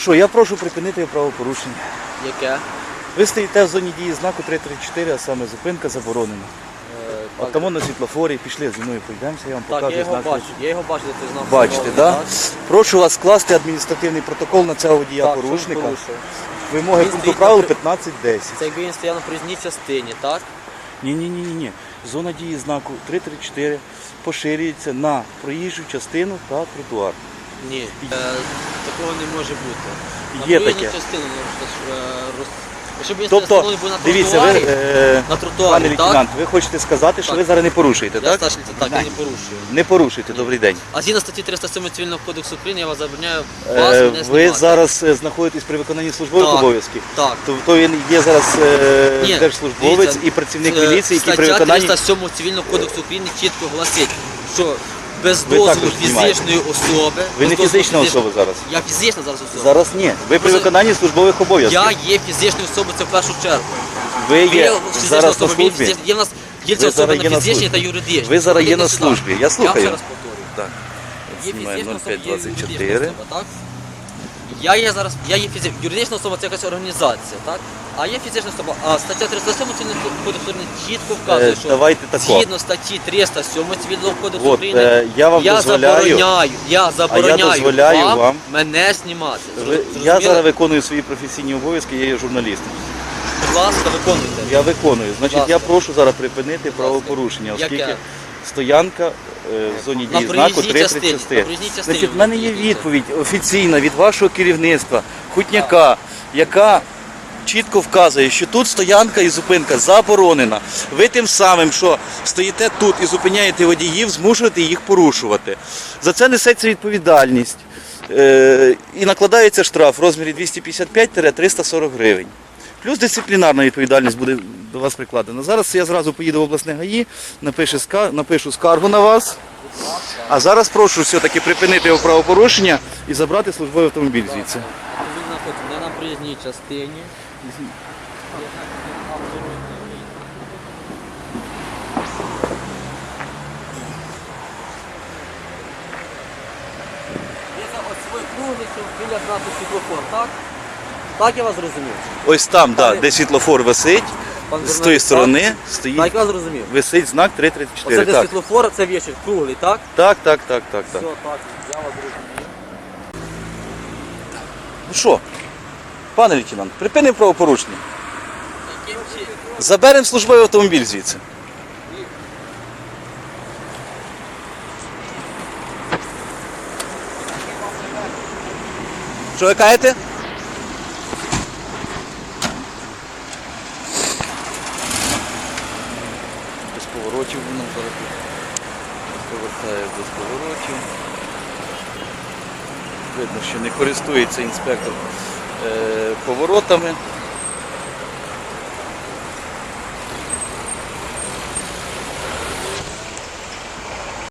Що, я прошу припинити правопорушення. Яке? Ви стоїте в зоні дії знаку 334, а саме зупинка заборонена. Е, От тому на світлофорі пішли зі мною пройдемося, я вам так, покажу я його знак. бачу. Я його бачу, де ти знав. Бачите, так? Прошу вас скласти адміністративний протокол на цього водія Так, порушника. порушив? Вимоги Він пункту стоїть правил при- 15.10. Це якби він стояв на проїзній частині, так? Ні, ні, ні, ні, ні. Зона дії знаку 334 поширюється на проїжджу частину та тротуар. Ні. Е, такого не може бути. Є таке. частину, е, Тобто, на дивіться, ви, тротуарі, е, на тротуарі, пане так? лейтенант, ви хочете сказати, що Так. ви зараз не порушуєте, Я так? старший лейтенант, так, я не порушую. Не порушуйте, добрий день. А згідно статті 307 Цивільного кодексу України я вас забороняю вас Е, мене ви зараз е, знаходитесь при виконанні службових Так. обов'язків. Так. Тобто він є зараз е, Ні, держслужбовець дивіться, і працівник е, міліції, який при Стаття виконанні 307 Цивільного кодексу України чітко гласить, що без Ви дозволу також знімаєте. фізичної особи. Ви без не дозволу фізична фізич- особа зараз. Я фізична зараз особа. Зараз ні. Ви при виконанні службових обов'язків. Я є фізичною особою, це в першу чергу. Ви Ви є фізична зараз на особа, він службі. фізична- Є в нас є Ви особи є на на фізичні та службі. юридичні. Ви зараз є на сюди. службі. Я слухаю. Я ще раз повторюю. Так. Є фізична особа, є 0524. юридична особа, так? Я є зараз, я є фізична, юридична особа це якась організація, так? А є фізична особа, а стаття 307 Цивільного кодексу України чітко вказує, Е, що давайте тако. згідно статті 307 Цивільного кодексу От, України, е, я вам я дозволяю- забороняю, я забороняю дозволяю вам, вам- мене знімати. Ви- я зараз виконую свої професійні обов'язки, я є журналістом. Будь ласка, виконуйте. Я виконую. Значить, ласка. я прошу зараз припинити правопорушення, Яке? оскільки стоянка е, в зоні дії знаку проїзній частині, 336. на проїзній частині Значить, в мене є відповідь офіційна від вашого керівництва, Хутняка, яка чітко вказує, що тут стоянка і зупинка заборонена. Ви тим самим, що стоїте тут і зупиняєте водіїв, змушуєте їх порушувати. За це несеться відповідальність. Е, і накладається штраф в розмірі 255-340 гривень. Плюс дисциплінарна відповідальність буде до вас прикладена. Зараз я зразу поїду в обласне ГАІ, напишу, ска- напишу скаргу на вас. А зараз прошу все-таки припинити його правопорушення і забрати службовий автомобіль звідси. Він знаходиться не на проїзній частині. Біля знаку світлофор, так? Так я вас зрозумів. Ось там, да, де світлофор висить, з тої так? сторони Так стоїть, я зрозумів. висить знак Оце 334. де Так, світлофор, це вішить круглий, так? так, так, так, так. так. Все, так, я вас зрозумів. Ну що, пане лейтенант, припинимо правопорушення. Заберемо службовий автомобіль звідси. Що ви кажете? Поворотів воно зараз повертає без поворотів. Видно, що не користується інспектор е, поворотами.